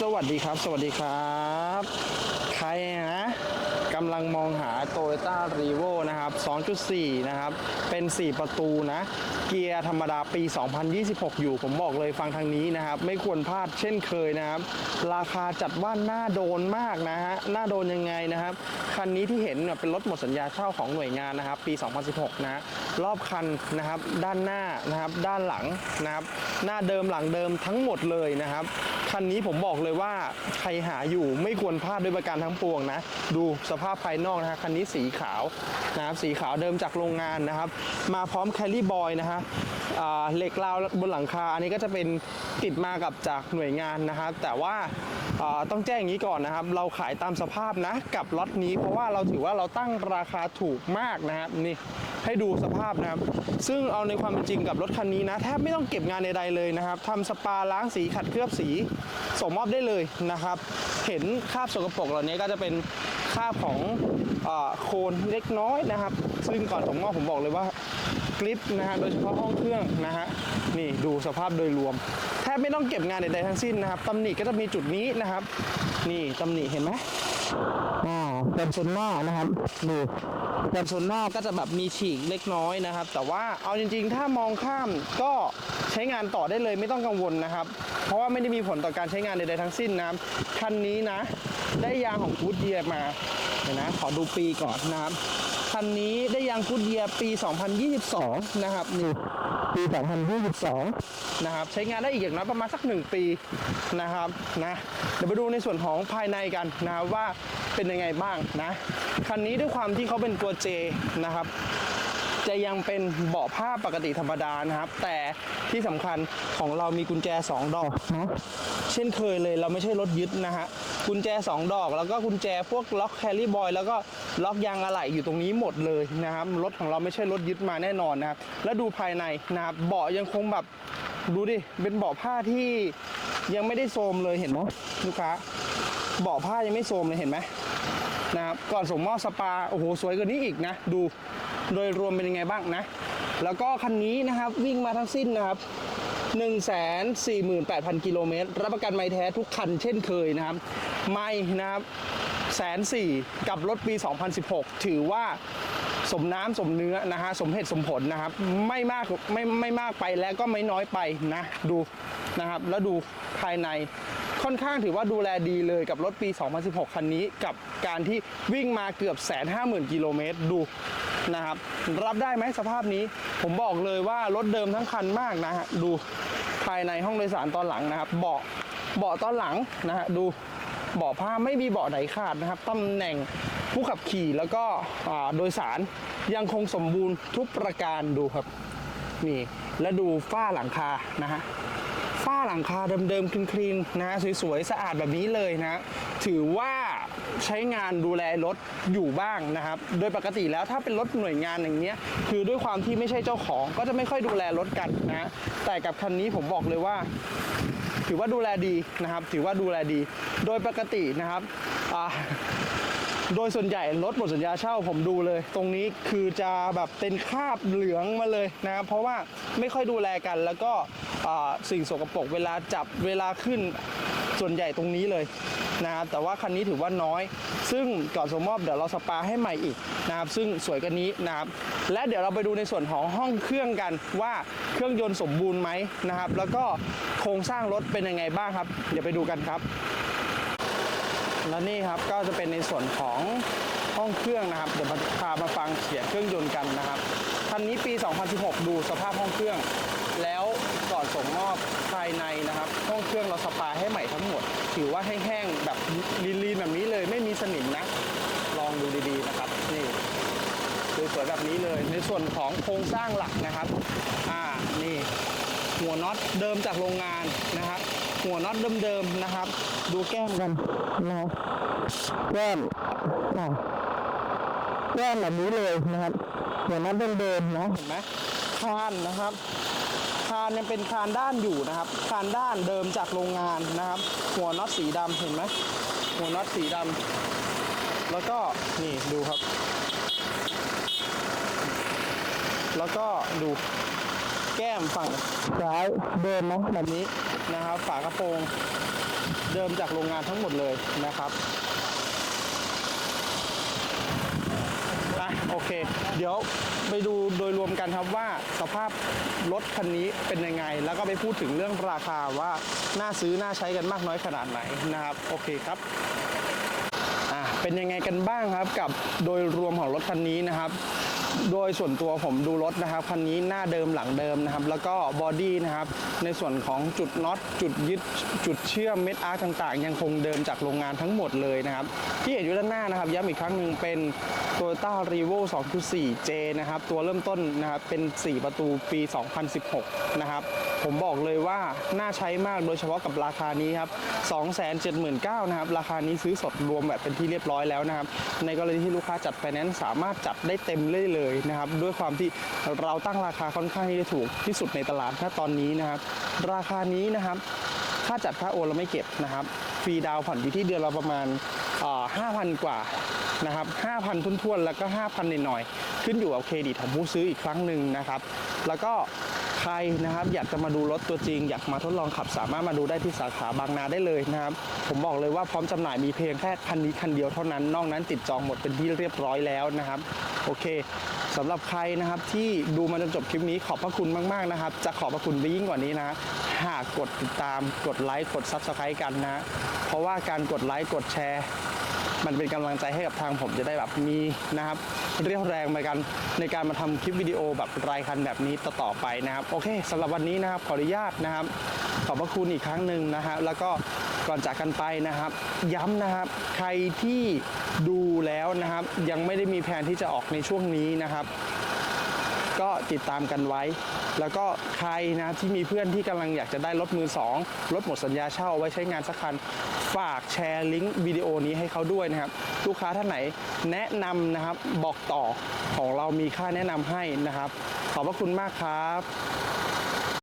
สวัสดีครับ สวัสดีครับ ใครนะ กำลังมองหา t o y ต้ารีโวนะครับ 2.4 นะครับ เป็น 4 ประตูนะ เกียร์ธรรมดาปี 2026 อยู่ ผมบอกเลยฟังทางนี้นะครับ ไม่ควรพลาดเช่นเคยนะครับ ราคาจัดว่าน่าโดนมากนะฮะ น่าโดนยังไงนะครับ คันนี้ที่เห็นเนี่ยเป็นรถหมดสัญญาเช่าของหน่วยงานนะครับ ปี 2016 นะ รอบคันนะครับ ด้านหน้านะครับ ด้านหลังนะครับ หน้าเดิมหลังเดิมทั้งหมดเลยนะครับคันนี้ผมบอกเลยว่าใครหาอยู่ไม่ควรพลาดด้วยประการทั้งปวงนะ ดูสภาพภายนอกนะฮะคันนี้สีขาวนะครับสีขาวเดิมจากโรงงานนะครับ มาพร้อมแคลรี่บอยนะฮะเหล็กราวบนหลังคา อันนี้ก็จะเป็นติดมากับจากหน่วยงานนะครับ แต่ว่าอ่าต้องแจ้งอย่างนี้ก่อนนะครับ เราขายตามสภาพนะกับล็อตนี้ เพราะว่าเราถือว่าเราตั้งราคาถูกมากนะครับนี่ให้ดูสภาพนะครับ ซึ่งเอาในความเป็นจริงกับรถคันนี้นะ แทบไม่ต้องเก็บงานใดๆเลยนะครับทำสปาล้างสีขัดเคลือบสีส่งมอบได้เลยนะครับ เห็นคราบสกปรกเหล่านี้ก็จะเป็น คราบของอโคนเล็กน้อยนะครับ ซึ่งก่อนส่งมอบผมบอกเลยว่ากริปนะฮะโดยเฉพาะห้องเครื่องนะฮะนี่ดูสภาพโดยรวม แทบไม่ต้องเก็บงานใดๆทั้งสิ้นนะครับตำหนิก็จะมีจุดนี้นะครับ นี่ตำหนิเห็นไหมอ่าเป็นโซนหน้านะครับดูเป็นโซนหน้าก็จะแบบมีฉีกเล็กน้อยนะครับ แต่ว่าเอาจริง ๆ ถ้ามองข้ามก็ใช้งานต่อได้เลยไม่ต้องกังวลนะครับ เพราะว่าไม่ได้มีผลต่อการใช้งานใดๆทั้งสิ้นนะครับคันนี้นะ ได้ยางของกูดเยียมาเดี๋ยวนะขอดูปีก่อนนะครับคันนี้ได้ยางกูดเยียปี 2022 นะครับนี่ปี 2022 นะครับ ใช้งานได้อีกอย่างน้อยประมาณสัก 1 ปีนะครับนะเดี๋ยวไปดูในส่วนของภายในกันนะว่าเป็นยังไงบ้างนะคันนี้ด้วยความที่เขาเป็นตัว J นะครับ จะยังเป็นเบาะผ้าปกติธรรมดานะครับ แต่ที่สำคัญของเรามีกุญแจ 2 ดอกเนาะเช่นเคยเลยเราไม่ใช่รถยึดนะฮะกุญแจ 2 ดอก แล้วก็กุญแจพวกล็อกแคลรี่บอยแล้วก็ล็อกยางอะไหล่อยู่ตรงนี้หมดเลยนะครับรถของเราไม่ใช่รถยึดมาแน่นอนนะครับแล้วดูภายในนะครับเบาะยังคงแบบดูดิเป็นเบาะผ้าที่ยังไม่ได้โทรมเลยเห็นไหมลูกค้าเบาะผ้ายังไม่โทรมเลยเห็นไหมนะครับก่อนส่งมอบสปาโอ้โหสวยกว่านี้อีกนะ ดู โดยรวมเป็นยังไงบ้างนะ แล้วก็คันนี้นะครับวิ่งมาทั้งสิ้นนะครับ148,000 กิโลเมตร รับประกันไม่แท้ทุกคันเช่นเคยนะครับ ไม่นะครับแสนสี่กับรถปี 2016 ถือว่าสมน้ำสมเนื้อนะฮะสมเหตุสมผลนะครับ ไม่มากไม่ไม่มากไปและก็ไม่น้อยไปนะ ดูนะครับ แล้วดูภายในค่อนข้างถือว่าดูแลดีเลยกับรถปี 2016 คันนี้ กับการที่วิ่งมาเกือบแสนห้าหมื่นกิโลเมตรดู นะครับ รับได้ไหมสภาพนี้ ผมบอกเลยว่ารถเดิมทั้งคันมากนะฮะดูภายในห้องโดยสารตอนหลังนะครับ เบาะเบาะตอนหลังนะฮะดูเบาะผ้าไม่มีเบาะไหนขาดนะครับตำแหน่งผู้ขับขี่แล้วก็โดยสารยังคงสมบูรณ์ทุกประการดูครับนี่แล้วดูฝ้าหลังคานะฮะฝ้าหลังคาเดิมๆคลีนๆนะฮะสวยๆสะอาดแบบนี้เลยนะ ถือว่า ใช้งานดูแลรถอยู่บ้างนะครับ โดยปกติแล้วถ้าเป็นรถหน่วยงานอย่างเงี้ย คือด้วยความที่ไม่ใช่เจ้าของก็จะไม่ค่อยดูแลรถกันนะ แต่กับคันนี้ผมบอกเลยว่า ถือว่าดูแลดีนะครับ ถือว่าดูแลดี โดยปกตินะครับโดยส่วนใหญ่รถหมดสัญญาเช่าผมดูเลย ตรงนี้คือจะแบบเป็นคราบเหลืองมาเลยนะครับเพราะว่าไม่ค่อยดูแลกันแล้วก็สิ่งสกปรกเวลาจับเวลาขึ้น ส่วนใหญ่ตรงนี้เลยนะครับแต่ว่าคันนี้ถือว่าน้อย ซึ่งก่อนสมมอบเดี๋ยวเราสปาให้ใหม่อีกนะครับซึ่งสวยกว่านี้นะครับและเดี๋ยวเราไปดูในส่วนของห้องเครื่องกันว่าเครื่องยนต์สมบูรณ์ไหมนะครับ แล้วก็โครงสร้างรถเป็นยังไงบ้างครับเดี๋ยวไปดูกันครับ และนี่ครับก็จะเป็นในส่วนของห้องเครื่องนะครับเดี๋ยวพามาฟังเสียงเครื่องยนต์กันนะครับคันนี้ปี 2016 ดูสภาพห้องเครื่อง แล้ว ส่งมอบภายในนะครับ ห้องเครื่องเราสปาให้ใหม่ทั้งหมด ถือว่าแห้งๆแบบลีนๆแบบนี้เลย ไม่มีสนิมนะ ลองดูดีๆนะครับ นี่สวยๆแบบนี้เลย ในส่วนของโครงสร้างหลักนะครับ อ่า นี่ หัวน็อตเดิมจากโรงงานนะครับ หัวน็อตเดิมๆนะครับ ดูแก้มกันนะครับแก้มอะแก้มแบบนี้เลยนะครับหัวน็อตเดิมๆนะเห็นไหมคานนะครับ คานยังเป็นคานด้านอยู่นะครับ คานด้านเดิมจากโรงงานนะครับ หัวน็อตสีดำเห็นไหมหัวน็อตสีดำแล้วก็นี่ดูครับ แล้วก็ดูแก้มฝั่งซ้ายเดิมเนาะแบบนี้นะครับ ฝากระโปรงเดิมจากโรงงานทั้งหมดเลยนะครับ อะ โอเค เดี๋ยวไปดูโดยรวมกันครับว่าสภาพรถคันนี้เป็นยังไง แล้วก็ไปพูดถึงเรื่องราคาว่าน่าซื้อน่าใช้กันมากน้อยขนาดไหนนะครับ โอเคครับอะเป็นยังไงกันบ้างครับกับโดยรวมของรถคันนี้นะครับโดยส่วนตัวผมดูรถนะครับคันนี้หน้าเดิมหลังเดิมนะครับ แล้วก็บอดี้นะครับในส่วนของจุดน็อตจุดยึดจุดเชื่อมเม็ดอาร์ต่างๆ ยังคงเดิมจากโรงงานทั้งหมดเลยนะครับ ที่เห็นอยู่ด้านหน้านะครับย้ำอีกครั้งหนึ่งเป็น Toyota r e v o 2.4J นะครับ ตัวเริ่มต้นนะครับ เป็น 4 ประตูปี 2016 นะครับ ผมบอกเลยว่า น่าใช้มากโดยเฉพาะกับราคานี้ครับ 279,000นะครับ ราคานี้ซื้อสดรวมแบบเป็นที่เรียบร้อยแล้วนะครับ ในกรณีที่ลูกค้าจัดไฟแนนซ์สามารถจัดได้เต็มเลยเลยนะครับ ด้วยความที่เราตั้งราคาค่อนข้างที่จะถูกที่สุดในตลาดณตอนนี้นะครับ ราคานี้นะครับค่าจัดค่าโอนเราไม่เก็บนะครับ ฟรีดาวผ่อนอยู่ที่เดือนละประมาณห้าพันกว่า นะครับห้าพันทุนๆแล้วก็ 5,000หน่อยๆขึ้นอยู่กับเครดิตของผู้ซื้ออีกครั้งหนึ่งนะครับ แล้วก็ใครนะครับอยากจะมาดูรถตัวจริง อยากมาทดลองขับสามารถมาดูได้ที่สาขาบางนาได้เลยนะครับ ผมบอกเลยว่าพร้อมจำหน่ายมีเพียงแค่คันนี้คันเดียวเท่านั้นนอกนั้นติดจองหมดเป็นที่เรียบร้อยแล้วนะครับ โอเคสำหรับใครนะครับที่ดูมาจนจบคลิปนี้ขอบพระคุณมากๆนะครับ จะขอบพระคุณไปยิ่งกว่านี้นะหากกดติดตามกดไลค์กด Subscribe กันนะ เพราะว่าการกดไลค์กดแชร์ มันเป็นกำลังใจให้กับทางผมจะได้แบบมีนะครับเรียวแรงในการในการมาทำคลิปวิดีโอแบบรายคันแบบนี้ต่อๆไปนะครับ โอเคสำหรับวันนี้นะครับขออนุญาตนะครับ ขอบพระคุณอีกครั้งหนึ่งนะฮะแล้วก็ก่อนจากกันไปนะครับ ย้ำนะครับ ใครที่ดูแล้วนะครับ ยังไม่ได้มีแผนที่จะออกในช่วงนี้นะครับ ก็ติดตามกันไว้ แล้วก็ใครนะที่มีเพื่อนที่กำลังอยากจะได้รถมือสองรถหมดสัญญาเช่าเอาไว้ใช้งานสักคัน ฝากแชร์ลิงก์วิดีโอนี้ให้เขาด้วยนะครับ ลูกค้าท่านไหนแนะนำนะครับบอกต่อของเรามีค่าแนะนำให้นะครับ ขอบพระคุณมากครับ